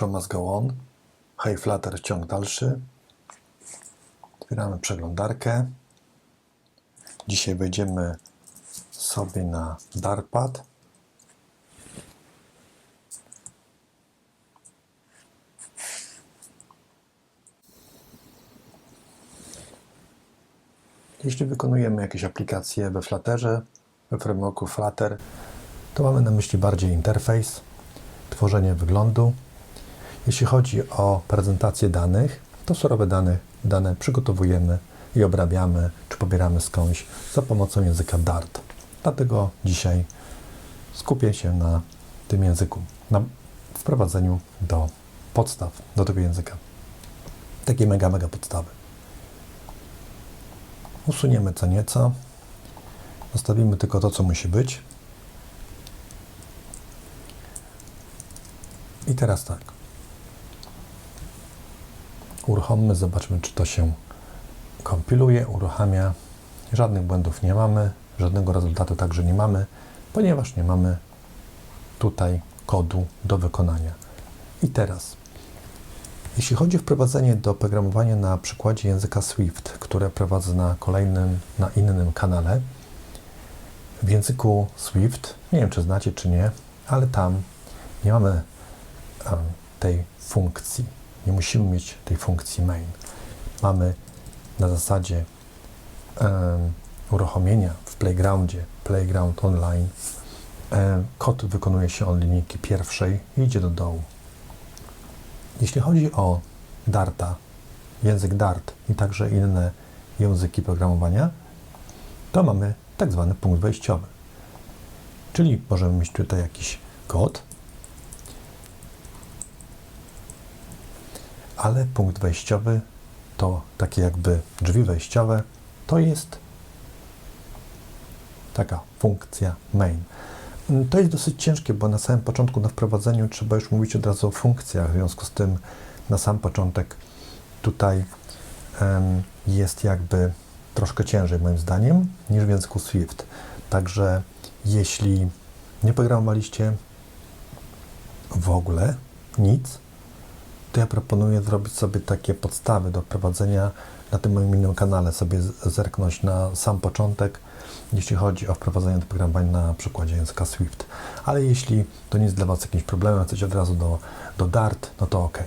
Show must go on. High Flutter ciąg dalszy. Otwieramy przeglądarkę. Dzisiaj wejdziemy sobie na Dartpad. Jeśli wykonujemy jakieś aplikacje we Flutterze, we frameworku Flutter, to mamy na myśli bardziej interfejs, tworzenie wyglądu. Jeśli chodzi o prezentację danych, to surowe dane, dane przygotowujemy i obrabiamy, czy pobieramy skądś za pomocą języka Dart. Dlatego dzisiaj skupię się na tym języku, na wprowadzeniu do podstaw do tego języka. Takie mega, mega podstawy. Usuniemy co nieco. Zostawimy tylko to, co musi być. I teraz tak. Uruchommy, zobaczmy, czy to się kompiluje, uruchamia. Żadnych błędów nie mamy, żadnego rezultatu także nie mamy, ponieważ nie mamy tutaj kodu do wykonania. I teraz, jeśli chodzi o wprowadzenie do programowania na przykładzie języka Swift, które prowadzę na kolejnym, na innym kanale, w języku Swift, nie wiem czy znacie czy nie, ale tam nie mamy tej funkcji. Nie musimy mieć tej funkcji main. Mamy na zasadzie um, uruchomienia w playgroundzie, playground online. Um, kod wykonuje się od linijki pierwszej i idzie do dołu. Jeśli chodzi o Darta, język Dart i także inne języki programowania, to mamy tak zwany punkt wejściowy. Czyli możemy mieć tutaj jakiś kod, ale punkt wejściowy to takie jakby drzwi wejściowe, to jest taka funkcja main. To jest dosyć ciężkie, bo na samym początku na wprowadzeniu trzeba już mówić od razu o funkcjach, w związku z tym na sam początek tutaj um, jest jakby troszkę ciężej moim zdaniem niż w języku Swift. Także jeśli nie programowaliście w ogóle nic, to ja proponuję zrobić sobie takie podstawy do prowadzenia na tym moim innym kanale, sobie zerknąć na sam początek, jeśli chodzi o wprowadzenie do programowania na przykładzie języka Swift. Ale jeśli to nie jest dla Was jakimś problemem, chcecie od razu do, do Dart, no to ok.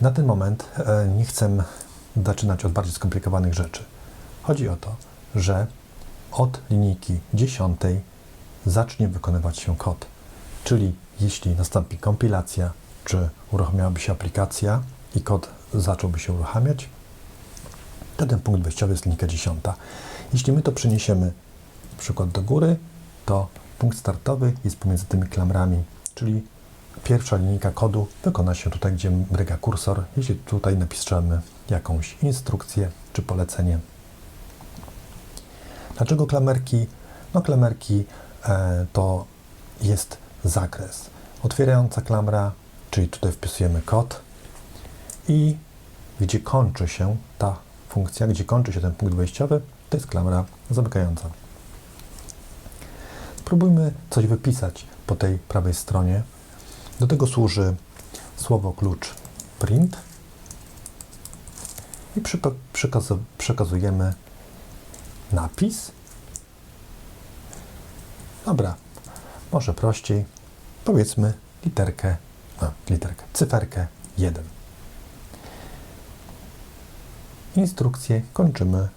Na ten moment e, nie chcę zaczynać od bardziej skomplikowanych rzeczy. Chodzi o to, że od linijki 10 zacznie wykonywać się kod. Czyli jeśli nastąpi kompilacja, czy uruchomiłaby się aplikacja i kod zacząłby się uruchamiać, to ten punkt wejściowy jest linijka 10. Jeśli my to przeniesiemy przykład do góry, to punkt startowy jest pomiędzy tymi klamrami, czyli pierwsza linijka kodu wykona się tutaj, gdzie mryga kursor, jeśli tutaj napiszemy jakąś instrukcję czy polecenie. Dlaczego klamerki? No klamerki e, to jest zakres. Otwierająca klamra, czyli tutaj wpisujemy kod i gdzie kończy się ta funkcja, gdzie kończy się ten punkt wejściowy, to jest klamra zamykająca. Spróbujmy coś wypisać po tej prawej stronie. Do tego służy słowo klucz print i przekazujemy napis. Dobra, może prościej. Powiedzmy literkę, no, literkę, cyferkę 1. Instrukcję kończymy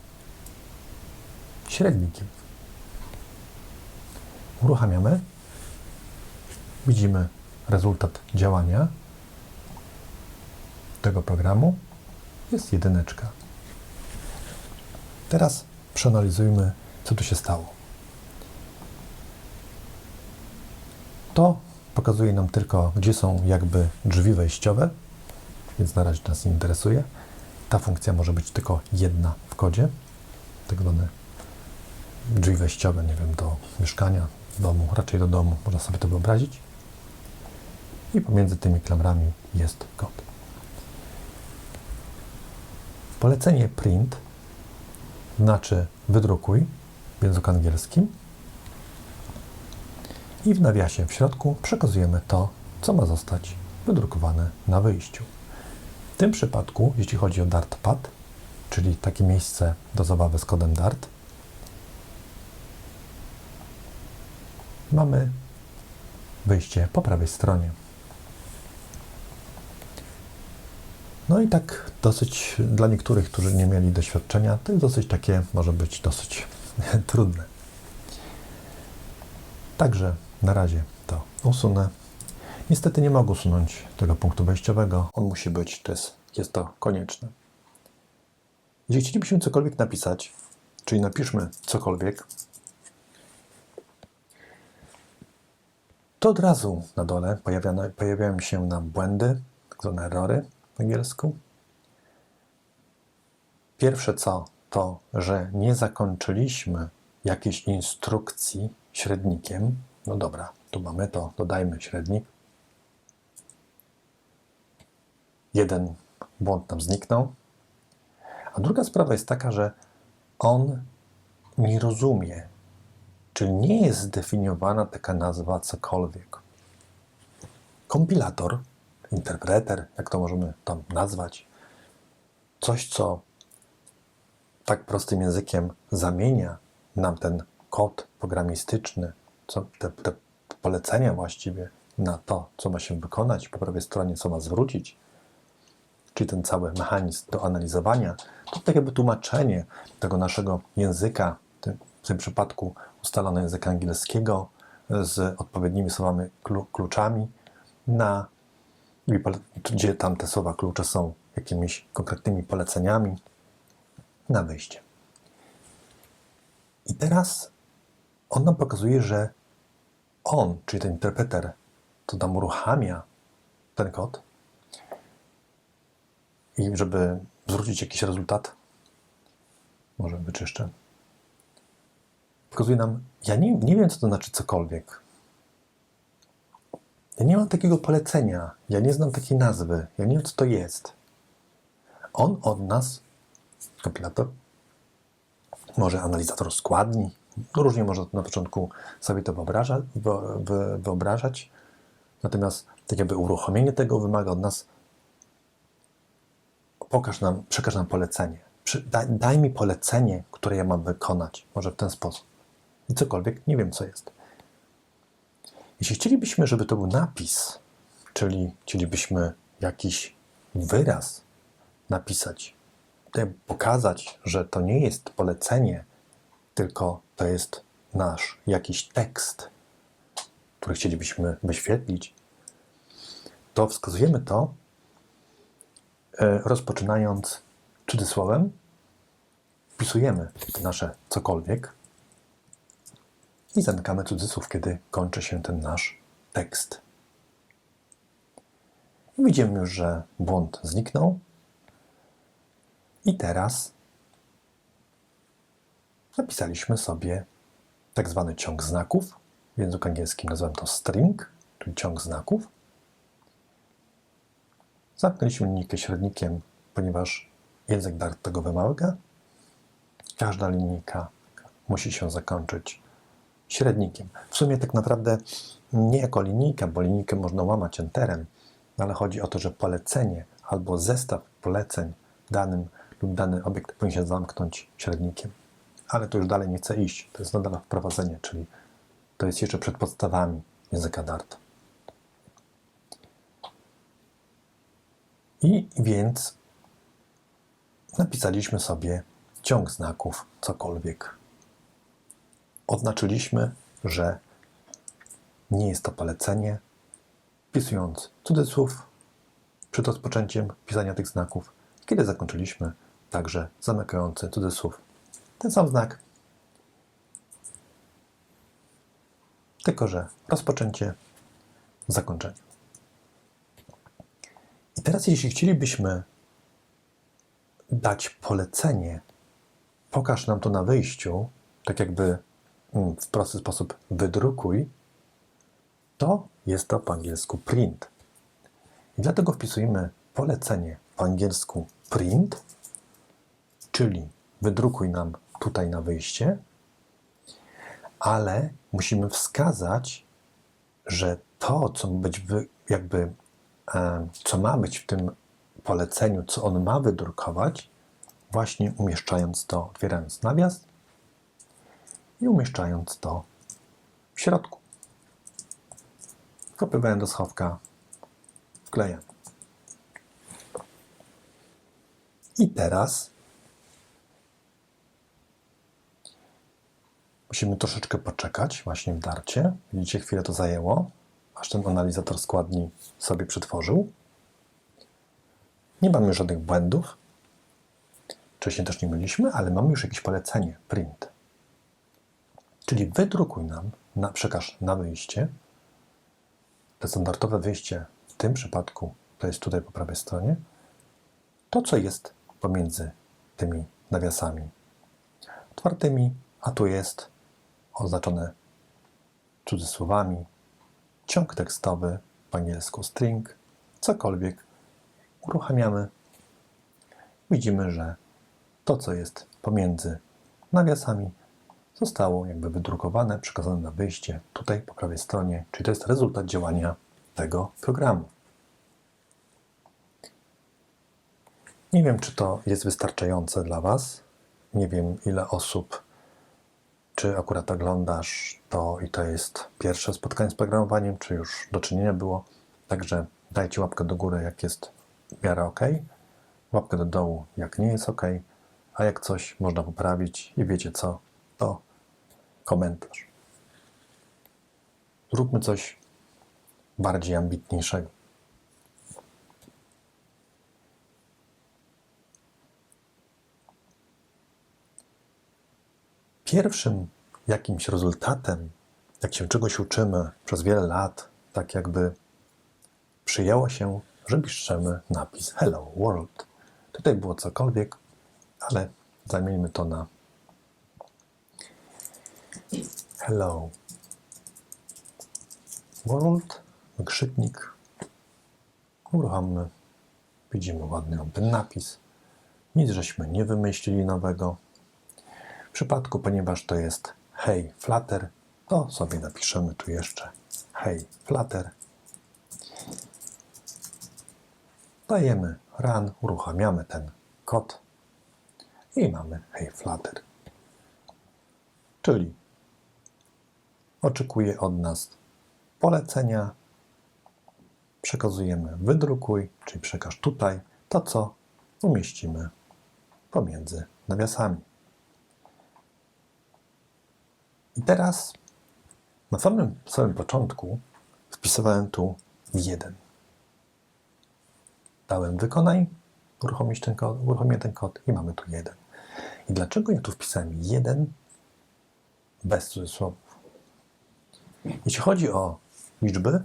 średnikiem. Uruchamiamy. Widzimy rezultat działania tego programu. Jest jedyneczka. Teraz przeanalizujmy, co tu się stało. To pokazuje nam tylko, gdzie są jakby drzwi wejściowe, więc na razie nas nie interesuje. Ta funkcja może być tylko jedna w kodzie, tak zwane drzwi wejściowe, nie wiem, do mieszkania, domu, raczej do domu, można sobie to wyobrazić. I pomiędzy tymi klamrami jest kod. Polecenie print znaczy wydrukuj w języku angielskim i w nawiasie w środku przekazujemy to, co ma zostać wydrukowane na wyjściu. W tym przypadku, jeśli chodzi o Dartpad, czyli takie miejsce do zabawy z kodem Dart, mamy wyjście po prawej stronie. No i tak dosyć dla niektórych, którzy nie mieli doświadczenia, to jest dosyć takie, może być dosyć trudne. Także na razie to usunę. Niestety nie mogę usunąć tego punktu wejściowego. On musi być, to jest, jest to konieczne. Jeśli chcielibyśmy cokolwiek napisać, czyli napiszmy cokolwiek, to od razu na dole pojawiano, pojawiają się nam błędy, tak zwane erory w angielsku. Pierwsze co, to, że nie zakończyliśmy jakiejś instrukcji średnikiem. No dobra, tu mamy to, dodajmy średnik. Jeden błąd nam zniknął. A druga sprawa jest taka, że on nie rozumie, czyli nie jest zdefiniowana taka nazwa cokolwiek. Kompilator, interpreter, jak to możemy tam nazwać, coś, co tak prostym językiem zamienia nam ten kod programistyczny, co, te, te polecenia właściwie na to, co ma się wykonać, po prawej stronie, co ma zwrócić, czyli ten cały mechanizm do analizowania, to tak jakby tłumaczenie tego naszego języka, w tym, przypadku ustalonego języka angielskiego z odpowiednimi słowami, klu, kluczami, na, gdzie tam te słowa klucze są jakimiś konkretnymi poleceniami na wyjście. I teraz on nam pokazuje, że on, czyli ten interpreter, to nam uruchamia ten kod i żeby zwrócić jakiś rezultat, może wyczyszczę, pokazuje nam, ja nie, nie wiem, co to znaczy cokolwiek. Ja nie mam takiego polecenia, ja nie znam takiej nazwy, ja nie wiem, co to jest. On od nas, kompilator, może analizator składni, różnie można na początku sobie to wyobraża, wyobrażać, natomiast tak jakby uruchomienie tego wymaga od nas pokaż nam, przekaż nam polecenie. Daj, daj mi polecenie, które ja mam wykonać. Może w ten sposób. I cokolwiek, nie wiem co jest. Jeśli chcielibyśmy, żeby to był napis, czyli chcielibyśmy jakiś wyraz napisać, pokazać, że to nie jest polecenie, tylko to jest nasz jakiś tekst, który chcielibyśmy wyświetlić, to wskazujemy to, e, rozpoczynając cudzysłowem, wpisujemy nasze cokolwiek i zamykamy cudzysłów, kiedy kończy się ten nasz tekst. Widzimy już, że błąd zniknął. I teraz zapisaliśmy sobie tak zwany ciąg znaków. W języku angielskim nazywam to string, czyli ciąg znaków. Zamknęliśmy linijkę średnikiem, ponieważ język Dart tego wymaga. Każda linijka musi się zakończyć średnikiem. W sumie tak naprawdę nie jako linijka, bo linijkę można łamać enterem, ale chodzi o to, że polecenie albo zestaw poleceń danym lub dany obiekt powinien się zamknąć średnikiem. Ale to już dalej nie chcę iść. To jest nadal wprowadzenie, czyli to jest jeszcze przed podstawami języka Dart. I więc napisaliśmy sobie ciąg znaków, cokolwiek. Oznaczyliśmy, że nie jest to polecenie, wpisując cudzysłów przed rozpoczęciem pisania tych znaków. Kiedy zakończyliśmy, także zamykający cudzysłów. Ten sam znak, tylko że rozpoczęcie, zakończenie. I teraz, jeśli chcielibyśmy dać polecenie, pokaż nam to na wyjściu, tak jakby mm, w prosty sposób wydrukuj, to jest to po angielsku print. I dlatego wpisujemy polecenie po angielsku print, czyli wydrukuj nam tutaj na wyjście, ale musimy wskazać, że to, co być jakby e, co ma być w tym poleceniu, co on ma wydrukować, właśnie umieszczając to, otwierając nawias i umieszczając to w środku. Wkopywałem do schowka, wklejam. I teraz musimy troszeczkę poczekać właśnie w darcie. Widzicie, chwilę to zajęło, aż ten analizator składni sobie przetworzył. Nie mamy żadnych błędów. Wcześniej też nie mieliśmy, ale mamy już jakieś polecenie, print. Czyli wydrukuj nam, na, przekaż na wyjście. To standardowe wyjście w tym przypadku to jest tutaj po prawej stronie. To, co jest pomiędzy tymi nawiasami otwartymi, a tu jest oznaczone cudzysłowami ciąg tekstowy, po angielsku string, cokolwiek uruchamiamy. Widzimy, że to, co jest pomiędzy nawiasami, zostało jakby wydrukowane, przekazane na wyjście tutaj po prawej stronie, czyli to jest rezultat działania tego programu. Nie wiem, czy to jest wystarczające dla Was. Nie wiem, ile osób, czy akurat oglądasz to i to jest pierwsze spotkanie z programowaniem, czy już do czynienia było. Także dajcie łapkę do góry, jak jest w miarę ok, łapkę do dołu, jak nie jest ok, a jak coś można poprawić i wiecie co, to komentarz. Zróbmy coś bardziej ambitniejszego. Pierwszym jakimś rezultatem, jak się czegoś uczymy przez wiele lat, tak jakby przyjęło się, że piszemy napis Hello World. Tutaj było cokolwiek, ale zamieńmy to na Hello World, wykrzyknik. Uruchommy. Widzimy ładny ten napis. Nic żeśmy nie wymyślili nowego. Przypadku, ponieważ to jest Hey Flutter, to sobie napiszemy tu jeszcze Hey Flutter. Dajemy run, uruchamiamy ten kod i mamy Hey Flutter. Czyli oczekuje od nas polecenia, przekazujemy wydrukuj, czyli przekaż tutaj to, co umieścimy pomiędzy nawiasami. I teraz na samym, samym początku wpisywałem tu jeden. Dałem wykonaj, uruchomić ten kod, uruchomię ten kod i mamy tu jeden. I dlaczego ja tu wpisałem jeden bez cudzysłowów? Jeśli chodzi o liczby,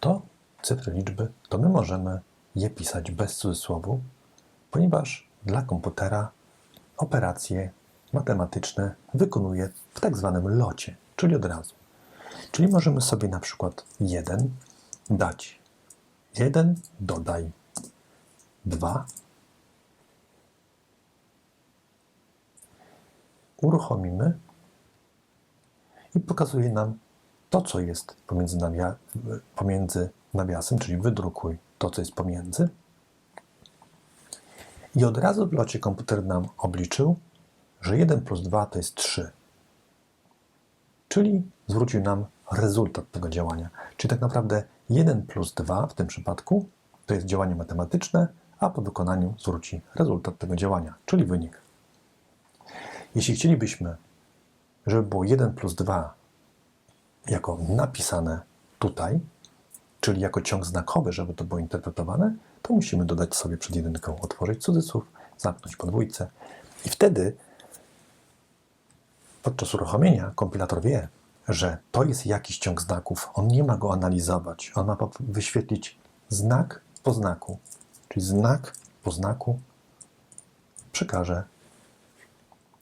to cyfry liczby, to my możemy je pisać bez cudzysłowu, ponieważ dla komputera operacje matematyczne wykonuje w tak zwanym locie, czyli od razu. Czyli możemy sobie na przykład 1 dać 1, dodaj 2, uruchomimy i pokazuje nam to, co jest pomiędzy, nawia pomiędzy nawiasem, czyli wydrukuj to, co jest pomiędzy. I od razu w locie komputer nam obliczył, że 1 plus 2 to jest 3. Czyli zwrócił nam rezultat tego działania. Czyli tak naprawdę 1 plus 2 w tym przypadku to jest działanie matematyczne, a po wykonaniu zwróci rezultat tego działania, czyli wynik. Jeśli chcielibyśmy, żeby było 1 plus 2 jako napisane tutaj, czyli jako ciąg znakowy, żeby to było interpretowane, to musimy dodać sobie przed jedynką, otworzyć cudzysłów, zamknąć podwójce i wtedy podczas uruchomienia kompilator wie, że to jest jakiś ciąg znaków. On nie ma go analizować. On ma wyświetlić znak po znaku. Czyli znak po znaku przekaże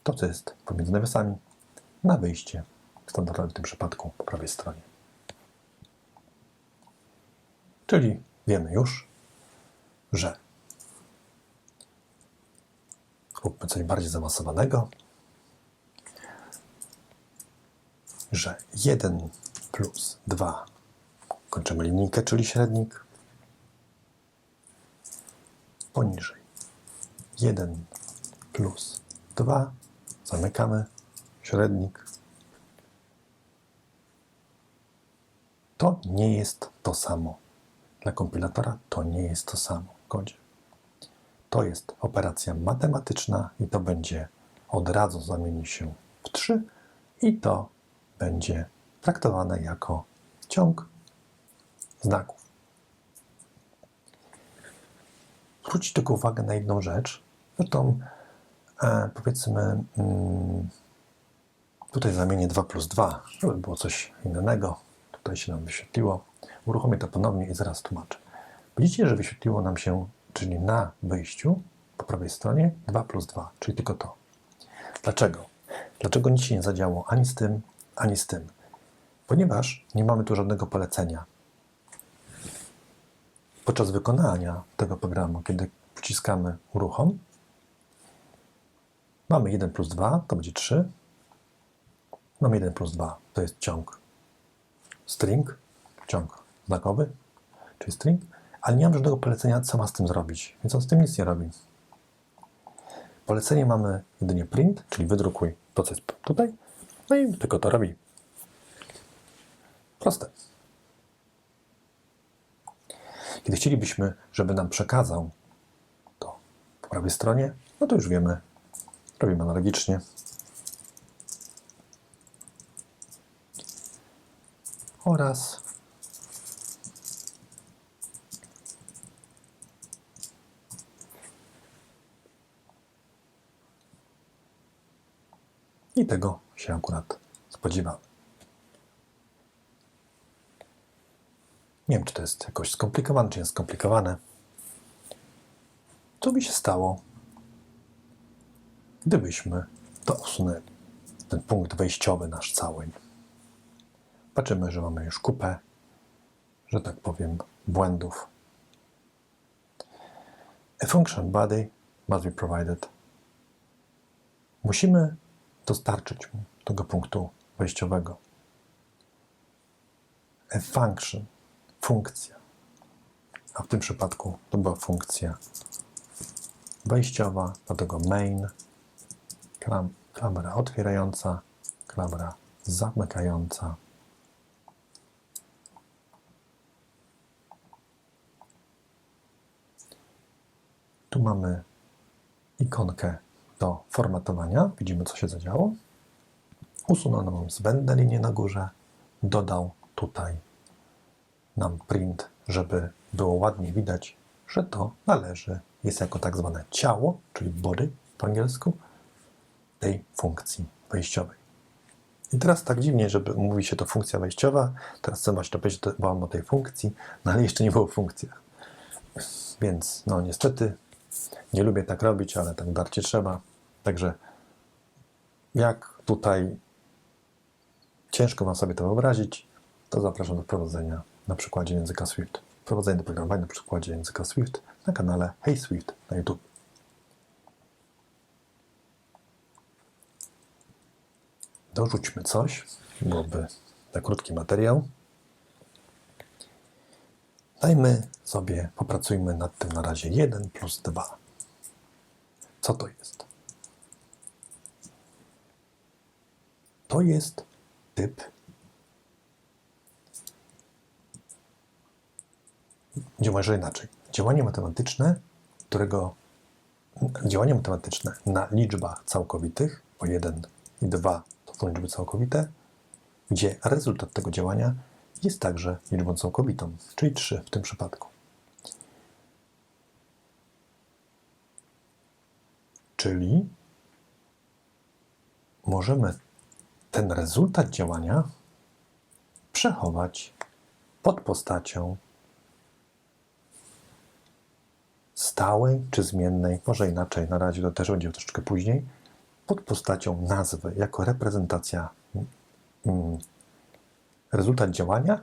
to, co jest pomiędzy nawiasami, na wyjście, standardowe w tym przypadku po prawej stronie. Czyli wiemy już, że róbmy coś bardziej zaawansowanego, że 1 plus 2 Kończymy linijkę, czyli średnik. Poniżej 1 plus 2. Zamykamy średnik. To nie jest to samo. Dla kompilatora to nie jest to samo w kodzie. To jest operacja matematyczna i to będzie od razu zamieni się w 3 i to będzie traktowane jako ciąg znaków. Zwrócić tylko uwagę na jedną rzecz. Zresztą e, powiedzmy mm, tutaj zamienię 2 plus 2, żeby było coś innego. Tutaj się nam wyświetliło. Uruchomię to ponownie i zaraz tłumaczę. Widzicie, że wyświetliło nam się, czyli na wyjściu po prawej stronie 2 plus 2, czyli tylko to. Dlaczego? Dlaczego nic się nie zadziało ani z tym, ani z tym? Ponieważ nie mamy tu żadnego polecenia. Podczas wykonania tego programu, kiedy wciskamy uruchom, mamy 1 plus 2, to będzie 3. Mamy 1 plus 2, to jest ciąg string, ciąg znakowy, czyli string, ale nie mam żadnego polecenia, co ma z tym zrobić, więc on z tym nic nie robi. Polecenie mamy jedynie print, czyli wydrukuj to, co jest tutaj, no i tylko to robi. Proste. Kiedy chcielibyśmy, żeby nam przekazał to po prawej stronie, no to już wiemy, robimy analogicznie. Oraz I tego się akurat spodziewamy. Nie wiem, czy to jest jakoś skomplikowane, czy jest skomplikowane. Co by się stało, gdybyśmy to usunęli? Ten punkt wejściowy nasz cały. Patrzymy, że mamy już kupę, że tak powiem, błędów. A function body must be provided. Musimy dostarczyć mu tego punktu wejściowego. A function, funkcja. A w tym przypadku to była funkcja wejściowa, dlatego main, klam, klamra otwierająca, klamra zamykająca. Tu mamy ikonkę do formatowania. Widzimy, co się zadziało. Usunął zbędne linie na górze. Dodał tutaj nam print, żeby było ładnie widać, że to należy, jest jako tak zwane ciało, czyli body po angielsku, tej funkcji wejściowej. I teraz tak dziwnie, żeby mówi się to funkcja wejściowa, teraz masz to powiedzieć wam o tej funkcji, no ale jeszcze nie było w funkcjach. Więc no niestety nie lubię tak robić, ale tak darcie trzeba. Także jak tutaj ciężko Wam sobie to wyobrazić, to zapraszam do wprowadzenia na przykładzie języka Swift. Wprowadzenie do programowania na przykładzie języka Swift na kanale Hey Swift na YouTube. Dorzućmy coś, byłoby na krótki materiał. Dajmy sobie, popracujmy nad tym na razie 1 plus 2. Co to jest? To jest typ może inaczej. Działanie matematyczne, którego działanie matematyczne na liczbach całkowitych, bo 1 i 2 to są liczby całkowite, gdzie rezultat tego działania jest także liczbą całkowitą, czyli 3 w tym przypadku. Czyli możemy ten rezultat działania przechować pod postacią stałej czy zmiennej, może inaczej, na razie to też będzie troszeczkę później, pod postacią nazwy, jako reprezentacja mm, rezultat działania,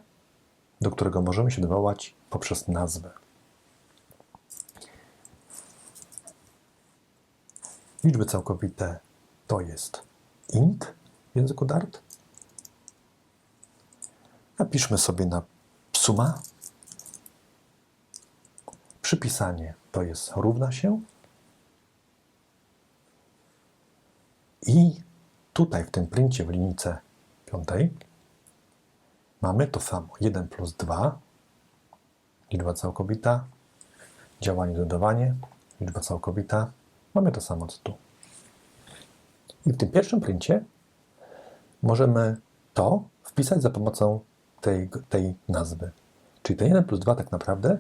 do którego możemy się odwołać poprzez nazwę. Liczby całkowite to jest int języku Dart. Napiszmy sobie na suma. Przypisanie to jest równa się. I tutaj w tym princie w linijce piątej mamy to samo. 1 plus 2, liczba całkowita, działanie dodawanie, liczba całkowita. Mamy to samo co tu. I w tym pierwszym princie możemy to wpisać za pomocą tej, tej nazwy. Czyli ten 1 plus 2 tak naprawdę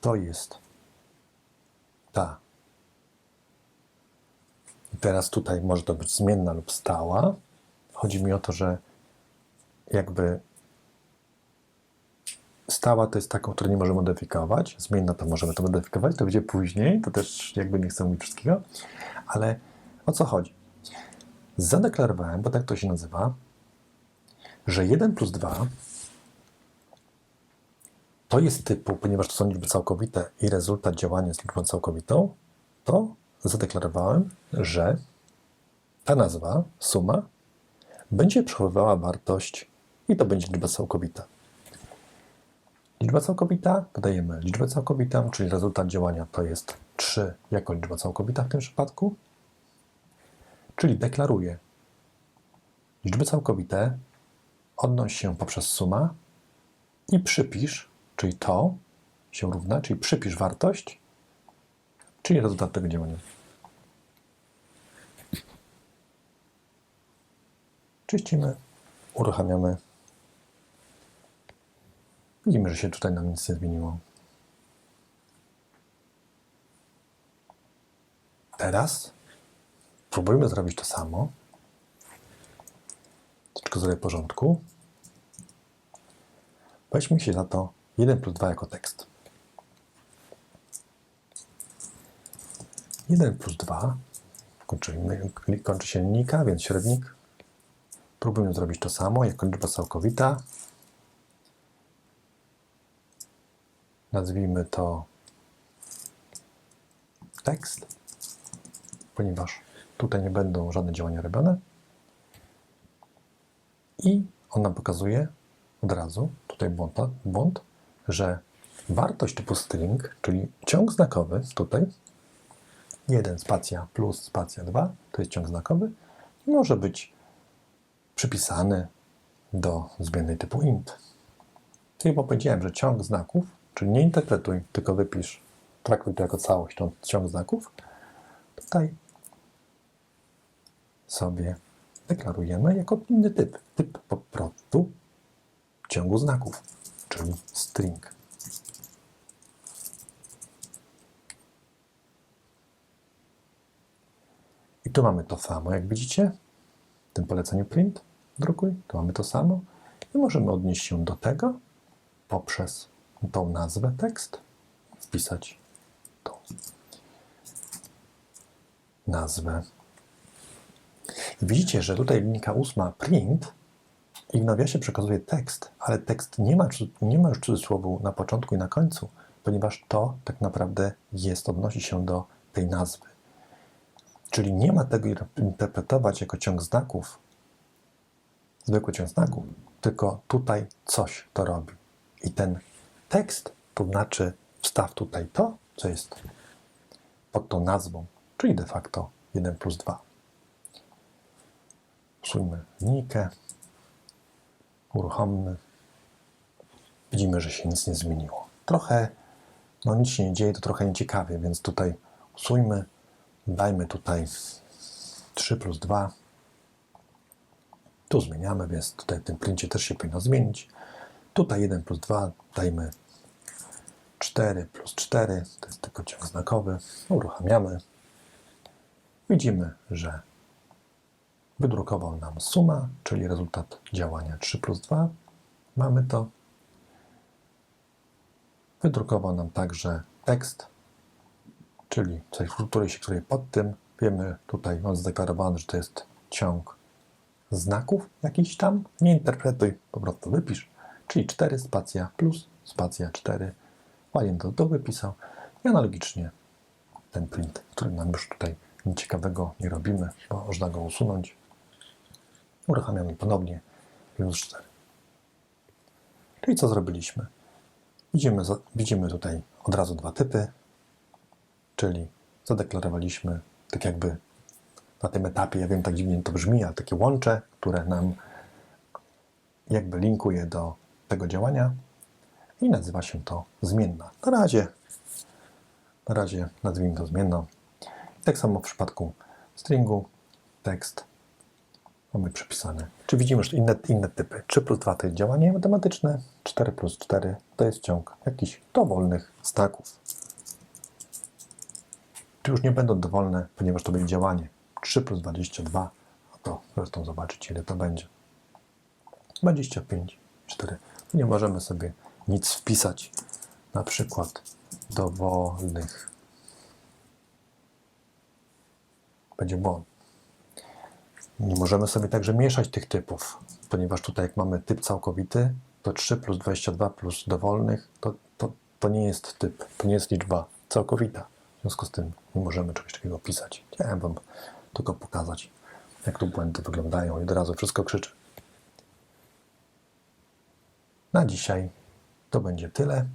to jest ta. I teraz tutaj może to być zmienna lub stała. Chodzi mi o to, że jakby stała to jest taką, którą nie możemy modyfikować. Zmienna to możemy to modyfikować, to będzie później. To też jakby nie chcę mówić wszystkiego. Ale o co chodzi? Zadeklarowałem, bo tak to się nazywa, że 1 plus 2 to jest typu, ponieważ to są liczby całkowite i rezultat działania jest liczbą całkowitą, to zadeklarowałem, że ta nazwa, suma, będzie przechowywała wartość i to będzie liczba całkowita. Liczba całkowita, dodajemy liczbę całkowitą, czyli rezultat działania to jest 3 jako liczba całkowita w tym przypadku, czyli deklaruję liczby całkowite, odnoś się poprzez suma i przypisz, czyli to się równa, czyli przypisz wartość, czyli rezultat tego działania. Czyścimy, uruchamiamy. Widzimy, że się tutaj nam nic nie zmieniło. Teraz próbujmy zrobić to samo. Tylko zrobię porządku. Weźmy się za to 1 plus 2 jako tekst. 1 plus 2 kończy, kończy się linijka, więc średnik. Próbujmy zrobić to samo jako liczba całkowita. Nazwijmy to tekst, ponieważ tutaj nie będą żadne działania robione. I on nam pokazuje od razu, tutaj błąd, błąd, że wartość typu string, czyli ciąg znakowy tutaj, 1 spacja plus spacja 2, to jest ciąg znakowy, może być przypisany do zmiennej typu int. Bo powiedziałem, że ciąg znaków, czyli nie interpretuj, tylko wypisz, traktuj to jako całość, to ciąg znaków, tutaj sobie deklarujemy jako inny typ. Typ po prostu ciągu znaków, czyli string. I tu mamy to samo, jak widzicie, w tym poleceniu print, drukuj, tu mamy to samo i możemy odnieść się do tego poprzez tą nazwę tekst, wpisać tą nazwę. Widzicie, że tutaj linijka ósma print i w nawiasie przekazuje tekst, ale tekst nie ma, nie ma już cudzysłowu na początku i na końcu, ponieważ to tak naprawdę jest, odnosi się do tej nazwy. Czyli nie ma tego interpretować jako ciąg znaków, zwykły ciąg znaków, tylko tutaj coś to robi. I ten tekst to znaczy wstaw tutaj to, co jest pod tą nazwą, czyli de facto 1 plus 2. Usuńmy linijkę, uruchommy. Widzimy, że się nic nie zmieniło. Trochę, no nic się nie dzieje, to trochę nieciekawie, więc tutaj usuńmy, dajmy tutaj 3 plus 2. Tu zmieniamy, więc tutaj w tym princie też się powinno zmienić. Tutaj 1 plus 2 dajmy 4 plus 4, to jest tylko ciąg znakowy. Uruchamiamy. Widzimy, że wydrukował nam suma, czyli rezultat działania 3 plus 2. Mamy to. Wydrukował nam także tekst, czyli coś, który się której pod tym. Wiemy tutaj, mam zadeklarowane, że to jest ciąg znaków jakiś tam. Nie interpretuj, po prostu wypisz. Czyli 4 spacja plus spacja 4. Ładnie to, to wypisał. I analogicznie ten print, który nam już tutaj nic ciekawego nie robimy, bo można go usunąć. Uruchamiamy ponownie minus 4. Czyli co zrobiliśmy? Widzimy, widzimy tutaj od razu dwa typy, czyli zadeklarowaliśmy tak jakby na tym etapie, ja wiem, tak dziwnie to brzmi, ale takie łącze, które nam jakby linkuje do tego działania i nazywa się to zmienna. Na razie, na razie nazwijmy to zmienną. Tak samo w przypadku stringu, tekst mamy przypisane. Czy widzimy że inne, inne typy? 3 plus 2 to jest działanie matematyczne, 4 plus 4 to jest ciąg jakichś dowolnych staków. Tu już nie będą dowolne, ponieważ to będzie działanie. 3 plus 22, no to zresztą zobaczyć ile to będzie. 25, 4. Tu nie możemy sobie nic wpisać. Na przykład dowolnych. Będzie błąd. Nie możemy sobie także mieszać tych typów, ponieważ tutaj jak mamy typ całkowity, to 3 plus 22 plus dowolnych, to, to, to nie jest typ, to nie jest liczba całkowita. W związku z tym nie możemy czegoś takiego pisać. Chciałem Wam tylko pokazać, jak tu błędy wyglądają i od razu wszystko krzyczy. Na dzisiaj to będzie tyle.